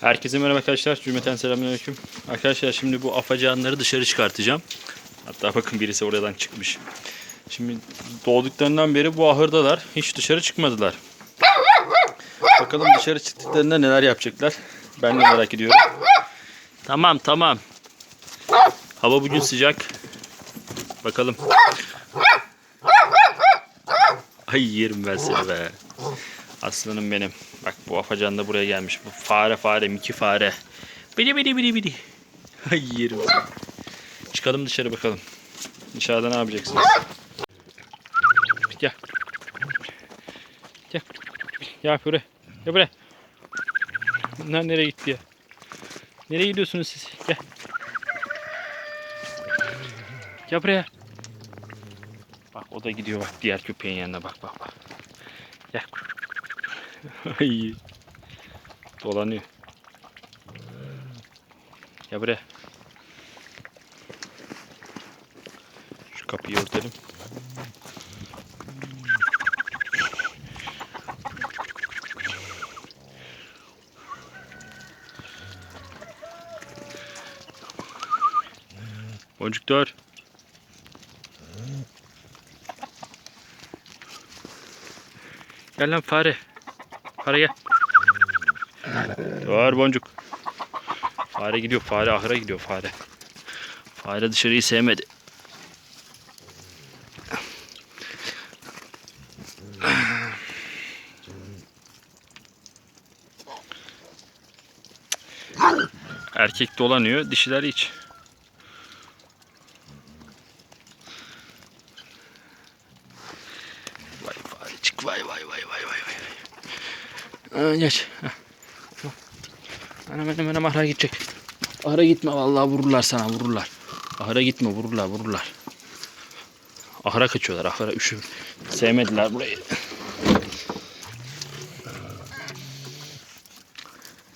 Herkese merhaba arkadaşlar. Cümleten selamünaleyküm. Arkadaşlar şimdi bu afacanları dışarı çıkartacağım. Hatta bakın birisi oradan çıkmış. Şimdi doğduklarından beri bu ahırdalar. Hiç dışarı çıkmadılar. Bakalım dışarı çıktıklarında neler yapacaklar. Ben de merak ediyorum. Tamam tamam. Hava bugün sıcak. Bakalım. Ay yerim ben seni be. Aslanım benim. Bak bu afacan da buraya gelmiş. Bu fare fare miki fare. Bidi bidi bidi bidi. Ay yerim. Çıkalım dışarı bakalım. Dışarıda ne yapacaksınız? Gel. Gel. Gel buraya. Gel buraya. Bunlar nereye gitti ya? Nereye gidiyorsunuz siz? Gel. Gel buraya. Bak o da gidiyor bak diğer köpeğin yanına bak bak bak. Ay. Dolanıyor. Gel buraya. Şu kapıyı örtelim. Boncuk dur. Gel lan fare. Fare gel. Dur boncuk. Fare gidiyor. Fare ahıra gidiyor fare. Fare dışarıyı sevmedi. Erkek dolanıyor. Dişiler hiç. Aa, geç. Anam anam anam ahıra gidecek. Ahıra gitme vallahi vururlar sana vururlar. Ahıra gitme vururlar vururlar. Ahıra kaçıyorlar ahıra üşü. Sevmediler burayı.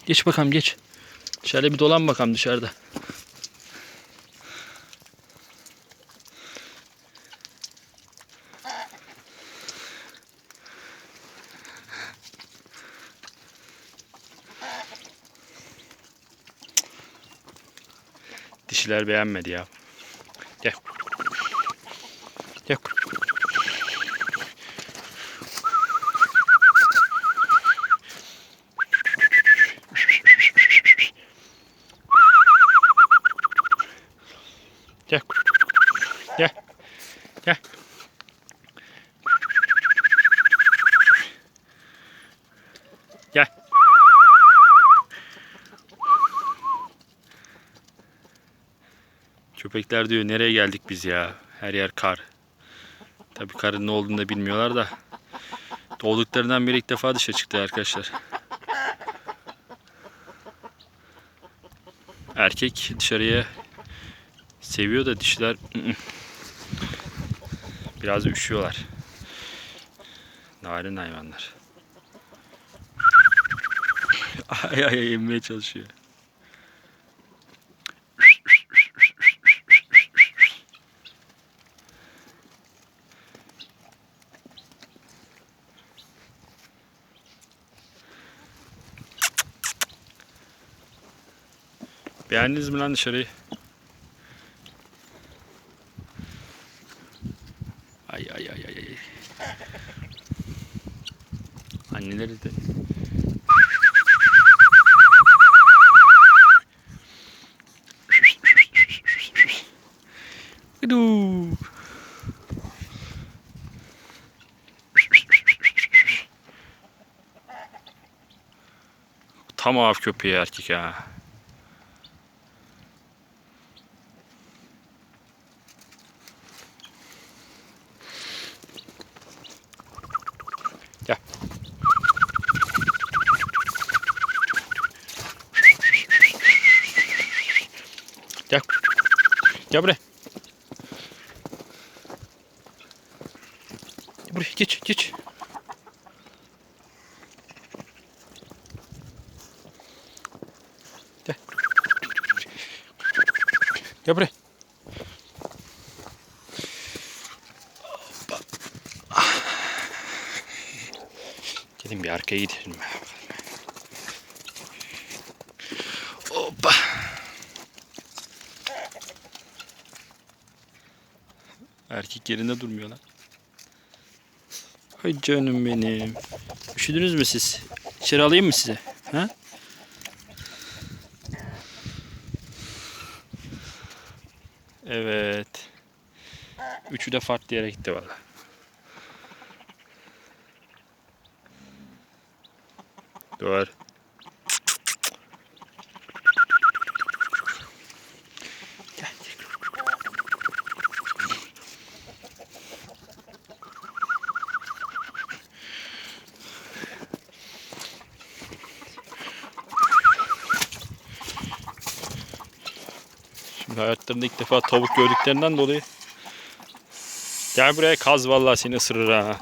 Geç bakalım geç. Şöyle bir dolan bakalım dışarıda. Dişiler beğenmedi ya. Gel. Gel. Gel. Gel. Gel. Köpekler diyor nereye geldik biz ya? Her yer kar. Tabii karın ne olduğunu da bilmiyorlar da. Doğduklarından beri ilk defa dışarı çıktı arkadaşlar. Erkek dışarıya seviyor da dişiler ı-ı. biraz üşüyorlar. Narin hayvanlar. Ay ay ay emmeye çalışıyor. Beğendiniz mi lan dışarıyı? Ay ay ay ay ay. Anneleri de. Idu. Tam av köpeği erkek ha. Gel. Gel. Gel buraya. Buraya geç geç. Gel. Gel buraya. Gelin bir arkaya gidelim. Erkek yerinde durmuyor lan. Ay canım benim. Üşüdünüz mü siz? İçeri alayım mı size? Ha? Evet. Üçü de farklı yere gitti valla. Doğru. Hayatlarında ilk defa tavuk gördüklerinden dolayı. Gel buraya kaz vallahi seni ısırır ha.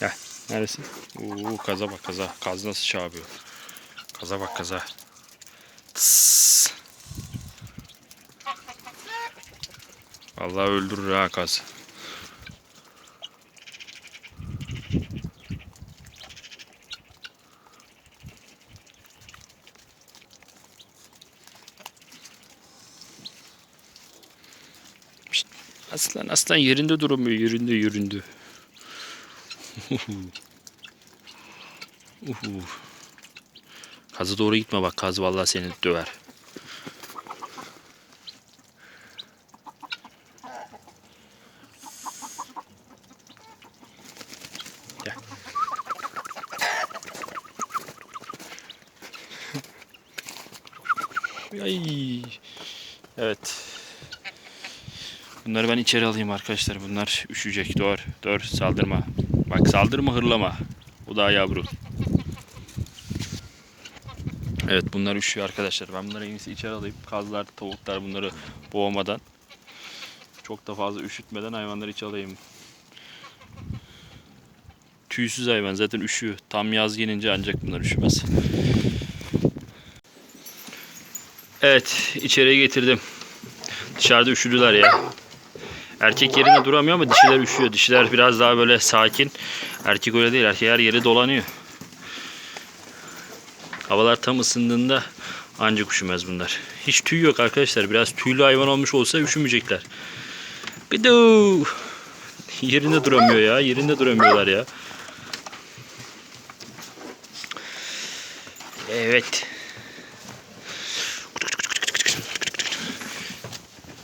Gel neredesin? Oo kaza bak kaza. Kaz nasıl çağırıyor. Kaza bak kaza. Tıs. Vallahi öldürür ha kaz. Aslan aslan yerinde duramıyor yerinde yerinde. Uhu. Kazı doğru gitme bak kaz vallahi seni döver. Ay. Evet. Bunları ben içeri alayım arkadaşlar. Bunlar üşüyecek. Dur. Dur. Saldırma. Bak saldırma hırlama. Bu daha yavru. Evet bunlar üşüyor arkadaşlar. Ben bunları en iyisi içeri alayım. Kazlar, tavuklar bunları boğmadan. Çok da fazla üşütmeden hayvanları içeri alayım. Tüysüz hayvan zaten üşüyor. Tam yaz gelince ancak bunlar üşümez. Evet içeriye getirdim. Dışarıda üşüdüler ya. Erkek yerinde duramıyor ama dişiler üşüyor. Dişiler biraz daha böyle sakin. Erkek öyle değil. Erkek her yeri dolanıyor. Havalar tam ısındığında ancak üşümez bunlar. Hiç tüy yok arkadaşlar. Biraz tüylü hayvan olmuş olsa üşümeyecekler. Bidu. Yerinde duramıyor ya. Yerinde duramıyorlar ya. Evet.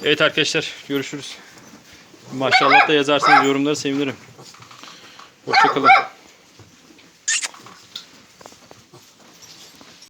Evet arkadaşlar görüşürüz. Maşallah da yazarsanız yorumları sevinirim. Hoşçakalın.